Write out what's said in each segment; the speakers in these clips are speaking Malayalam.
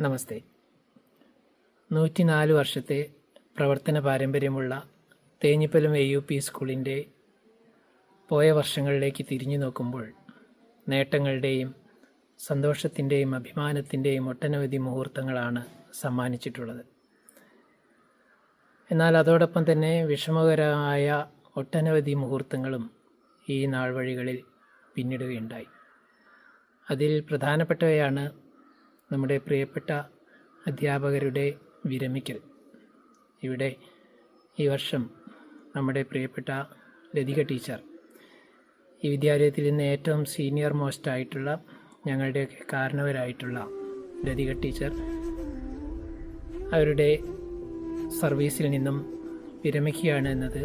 നമസ്തേ. നൂറ്റിനാല് വർഷത്തെ പ്രവർത്തന പാരമ്പര്യമുള്ള തേഞ്ഞിപ്പലം എ യു പി സ്കൂളിന്റെ പോയ വർഷങ്ങളിലേക്ക് തിരിഞ്ഞു നോക്കുമ്പോൾ നേട്ടങ്ങളുടെയും സന്തോഷത്തിന്റെയും അഭിമാനത്തിന്റെയും ഒട്ടനവധി മുഹൂർത്തങ്ങളാണ് സമ്മാനിച്ചിട്ടുള്ളത്. എന്നാൽ അതോടൊപ്പം തന്നെ വിഷമകരമായ ഒട്ടനവധി മുഹൂർത്തങ്ങളും ഈ നാൾ വഴികളിൽ പിന്നിടുകയുണ്ടായി. അതിൽ പ്രധാനപ്പെട്ടവയാണ് നമ്മുടെ പ്രിയപ്പെട്ട അധ്യാപകരുടെ വിരമിക്കൽ. ഇവിടെ ഈ വർഷം നമ്മുടെ പ്രിയപ്പെട്ട ലതിക ടീച്ചർ ഈ വിദ്യാലയത്തിൽ നിന്ന് ഏറ്റവും സീനിയർ മോസ്റ്റ് ആയിട്ടുള്ള ഞങ്ങളുടെയൊക്കെ കാരണവരായിട്ടുള്ള ലതിക ടീച്ചർ അവരുടെ സർവീസിൽ നിന്നും വിരമിക്കുകയാണ് എന്നത്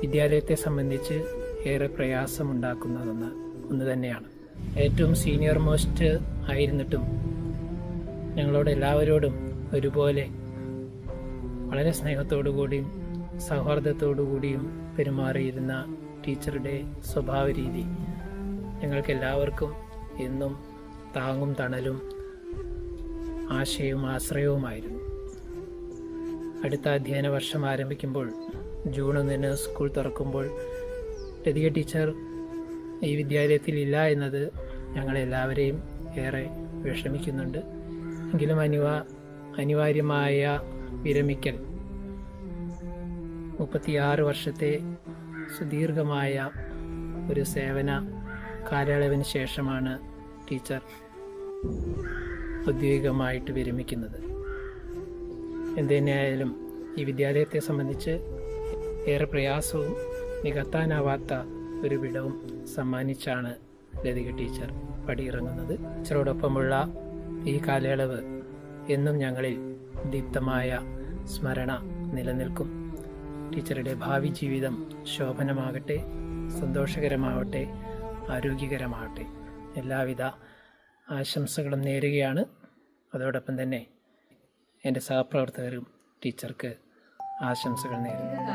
വിദ്യാലയത്തെ സംബന്ധിച്ച് ഏറെ പ്രയാസമുണ്ടാക്കുന്നതെന്ന് ഒന്ന് തന്നെയാണ്. ഏറ്റവും സീനിയർ മോസ്റ്റ് ആയിരുന്നിട്ടും ഞങ്ങളോട് എല്ലാവരോടും ഒരുപോലെ വളരെ സ്നേഹത്തോടു കൂടിയും സൗഹാർദ്ദത്തോടു കൂടിയും പെരുമാറിയിരുന്ന ടീച്ചറുടെ സ്വഭാവ രീതി ഞങ്ങൾക്ക് എല്ലാവർക്കും എന്നും താങ്ങും തണലും ആശയവും ആശ്രയവുമായിരുന്നു. അടുത്ത അധ്യയന വർഷം ആരംഭിക്കുമ്പോൾ ജൂൺ ഒന്നിന് സ്കൂൾ തുറക്കുമ്പോൾ ലതിക ടീച്ചർ ഈ വിദ്യാലയത്തിൽ ഇല്ല എന്നത് ഞങ്ങളെല്ലാവരെയും ഏറെ വിഷമിക്കുന്നുണ്ട്. എങ്കിലും അനിവാ അനിവാര്യമായ വിരമിക്കൽ. മുപ്പത്തിയാറ് വർഷത്തെ സുദീർഘമായ ഒരു സേവന കാലയളവിന് ശേഷമാണ് ടീച്ചർ ഔദ്യോഗികമായിട്ട് വിരമിക്കുന്നത്. എന്തുതന്നെയായാലും ഈ വിദ്യാലയത്തെ സംബന്ധിച്ച് ഏറെ പ്രയാസവും നികത്താനാവാത്ത ഒരു വിടവും സമ്മാനിച്ചാണ് ലതിക ടീച്ചർ പടിയിറങ്ങുന്നത്. ടീച്ചറോടൊപ്പമുള്ള ഈ കാലയളവ് എന്നും ഞങ്ങളിൽ ദീപ്തമായ സ്മരണ നിലനിൽക്കും. ടീച്ചറുടെ ഭാവി ജീവിതം ശോഭനമാകട്ടെ സന്തോഷകരമാവട്ടെ ആരോഗ്യകരമാകട്ടെ എല്ലാവിധ ആശംസകളും നേരുകയാണ്. അതോടൊപ്പം തന്നെ എന്റെ സഹപ്രവർത്തകരും ടീച്ചർക്ക് ആശംസകൾ നേരുന്നു.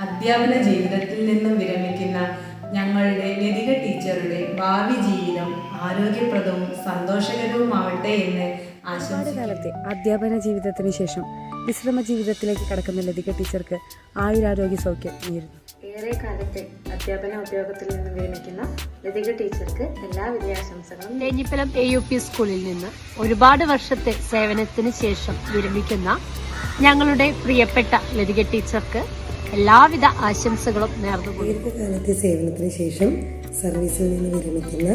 അധ്യാപന ജീവിതത്തിൽ നിന്നും വിരമിക്കുന്ന ഞങ്ങളുടെ ലതിക ടീച്ചറുടെ ഭാവി ജീവിതം ആരോഗ്യപ്രദവും സന്തോഷകരവുമാവട്ടെ എന്ന് ആശംസിക്കുന്നു. അധ്യാപന ജീവിതത്തിന് ശേഷം വിശ്രമ ജീവിതത്തിലേക്ക് കടക്കുന്ന ലതിക ടീച്ചർക്ക് ആയുരാരോഗ്യ സൗഖ്യം നേരുന്നു. ഏറെ കാലത്തെ അധ്യാപന ഉദ്യോഗത്തിൽ നിന്ന് വിരമിക്കുന്ന ലതിക ടീച്ചർക്ക് എല്ലാ വിദ്യാശംസകളും തേഞ്ഞിപ്പലം എ യു പി സ്കൂളിൽ നിന്ന് ഒരുപാട് വർഷത്തെ സേവനത്തിന് ശേഷം വിരമിക്കുന്ന ഞങ്ങളുടെ പ്രിയപ്പെട്ട ലതിക ടീച്ചർക്ക് എല്ലാവിധ ആശംസകളും നേർന്നു ദീർഘകാലത്തെ സേവനത്തിന് ശേഷം സർവീസിൽ നിന്ന് വിരമിക്കുന്ന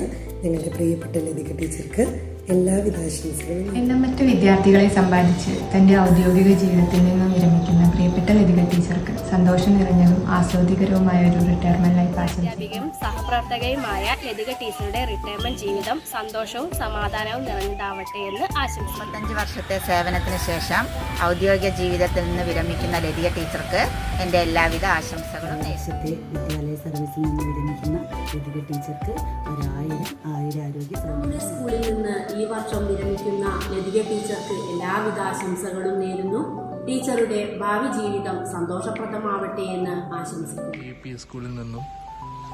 ഞങ്ങളുടെ പ്രിയപ്പെട്ട ലതിക ടീച്ചർക്ക് എല്ലാവിധ ആശംസകളും എണ്ണമറ്റ വിദ്യാർത്ഥികളെ സമ്പാദിച്ച് തന്റെ ഔദ്യോഗിക ജീവിതത്തിൽ നിന്ന് വിരമിക്കുന്ന പ്രിയപ്പെട്ട സന്തോഷം നിറഞ്ഞതും ആസ്വാദികരവുമായ ഒരു റിട്ടയർമെന്റ് ലൈഫ് ആശംസിക്കും സഹപ്രവർത്തകയുമായ ലതിക ടീച്ചറുടെ റിട്ടയർമെന്റ് ജീവിതം സന്തോഷവും സമാധാനവും നിറഞ്ഞതാവട്ടെ എന്ന് ആശംസിക്കുന്നു. മുപ്പത്തഞ്ച് വർഷത്തെ സേവനത്തിന് ശേഷം ഔദ്യോഗിക ജീവിതത്തിൽ നിന്ന് വിരമിക്കുന്ന ലതിക ടീച്ചർക്ക് എന്റെ എല്ലാവിധ ആശംസകളും ദേശത്തെ വിദ്യാലയ സർവീസിൽ നിന്ന് വിരമിക്കുന്ന ലതിക ടീച്ചർക്ക് ഒരായിരം ആയുരാരോഗ്യ സ്കൂളിൽ നിന്ന് ഈ വർഷം വിരമിക്കുന്ന ലതിക ടീച്ചർക്ക് എല്ലാവിധ ആശംസകളും നേരുന്നു. ടീച്ചറുടെ ഭാവി ജീവിതം സന്തോഷപ്രദമാവട്ടെ എന്ന് ആശംസിക്കുന്നു. യു പി സ്കൂളിൽ നിന്നും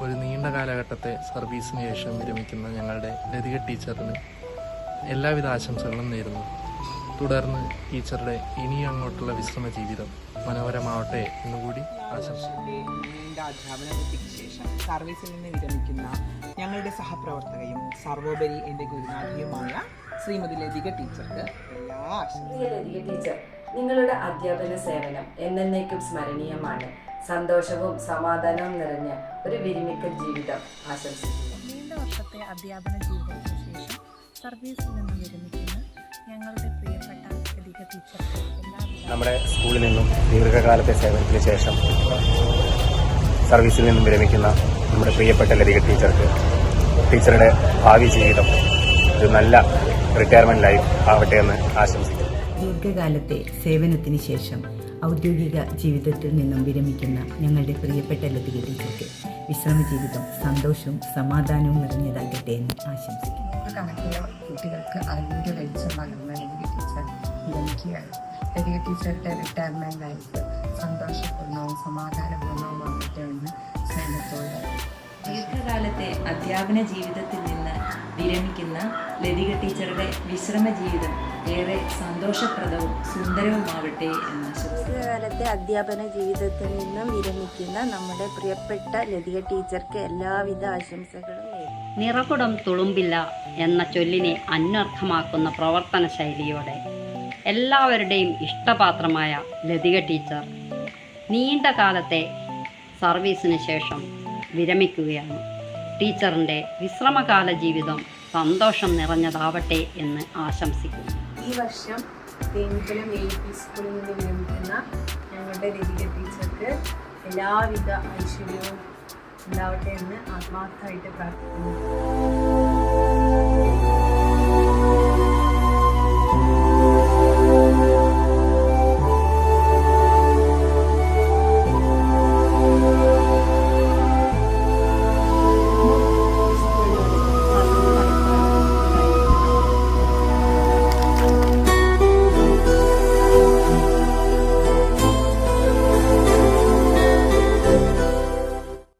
ഒരു നീണ്ട കാലഘട്ടത്തെ സർവീസിന് ശേഷം വിരമിക്കുന്ന ഞങ്ങളുടെ ലതിക ടീച്ചറിന് എല്ലാവിധ ആശംസകളും നേരുന്നു. തുടർന്ന് ടീച്ചറുടെ ഇനി അങ്ങോട്ടുള്ള വിശ്രമ ജീവിതം മനോഹരമാവട്ടെ എന്നുകൂടി അധ്യാപനത്തിന് ശേഷം സർവീസിൽ നിന്ന് വിരമിക്കുന്ന ഞങ്ങളുടെ സഹപ്രവർത്തകയും സർവോപരി എന്റെ ഗുരുനാഥിയുമായ ശ്രീമതി ലതിക ടീച്ചർക്ക് എല്ലാ ആശംസകളും. ലതിക ടീച്ചർ നിങ്ങളുടെ അധ്യാപന സേവനം എന്നേക്കും സ്മരണീയമാണ്. സന്തോഷവും സമാധാനവും നിറഞ്ഞ ഒരു വിരമിക്കൽ ജീവിതം ആശംസിക്കുന്നു. നീണ്ട വർഷത്തെ അധ്യാപന ജീവിതത്തിന് ശേഷം സർവീസിൽ നിന്ന് വിരമിക്കുന്ന ഞങ്ങളുടെ പ്രിയപ്പെട്ട നമ്മുടെ സ്കൂളിൽ നിന്നും ദീർഘകാലത്തെ സേവനത്തിന് ശേഷം സർവീസിൽ നിന്നും വിരമിക്കുന്ന നമ്മുടെ പ്രിയപ്പെട്ട ലതിക ടീച്ചർക്ക് ടീച്ചറുടെ ഭാവി ജീവിതം ഒരു നല്ല റിട്ടയർമെന്റ് ലൈഫ് ആവട്ടെ എന്ന് ആശംസിക്കുന്നു. ദീർഘകാലത്തെ സേവനത്തിന് ശേഷം ഔദ്യോഗിക ജീവിതത്തിൽ നിന്നും വിരമിക്കുന്ന ഞങ്ങളുടെ പ്രിയപ്പെട്ട ലതിക ടീച്ചർക്ക് വിശ്രമ ജീവിതം സന്തോഷവും സമാധാനവും നിറഞ്ഞതാകട്ടെ എന്ന് ആശംസിക്കുന്നു. കണക്കിലെ കുട്ടികൾക്ക് ആരോഗ്യ വെളിച്ചം പകർന്ന ലതിക ടീച്ചർ വിരമിക്കുകയാണ് ഹരിയ ടീച്ചറുടെ റിട്ടയർമെന്റ് ലൈഫ് സന്തോഷപൂർണവും സമാധാനപൂർണവുമാകട്ടെ എന്ന് സ്നേഹത്തോടെ ദീർഘകാലത്തെ അധ്യാപന ജീവിതത്തിൽ നിന്ന് വിരമിക്കുന്ന ലതിക ടീച്ചറുടെ വിശ്രമ ജീവിതം ഏറെ സന്തോഷപ്രദവും സുന്ദരവുമാവട്ടെ എന്ന് ദീർഘകാലത്തെ അധ്യാപന ജീവിതത്തിൽ നിന്നും വിരമിക്കുന്ന നമ്മുടെ പ്രിയപ്പെട്ട ലതിക ടീച്ചർക്ക് എല്ലാവിധ ആശംസകളും നിറകുടം തുളുമ്പില്ല എന്ന ചൊല്ലിനെ അന്വർത്ഥമാക്കുന്ന പ്രവർത്തന ശൈലിയോടെ എല്ലാവരുടെയും ഇഷ്ടപാത്രമായ ലതിക ടീച്ചർ നീണ്ട കാലത്തെ സർവീസിന് ശേഷം വിരമിക്കുകയാണ്. ടീച്ചറിന്റെ വിശ്രമകാല ജീവിതം സന്തോഷം നിറഞ്ഞതാവട്ടെ എന്ന് ആശംസിക്കുന്നു. ഈ വർഷം തേനിക്കുളം എ പി സ്കൂളിൽ നിന്ന് വിരമിക്കുന്ന ഞങ്ങളുടെ ലതിക ടീച്ചർക്ക് എല്ലാവിധ ഐശ്വര്യവും ഉണ്ടാവട്ടെ എന്ന് ആത്മാർത്ഥമായിട്ട് പ്രാർത്ഥിക്കുന്നു.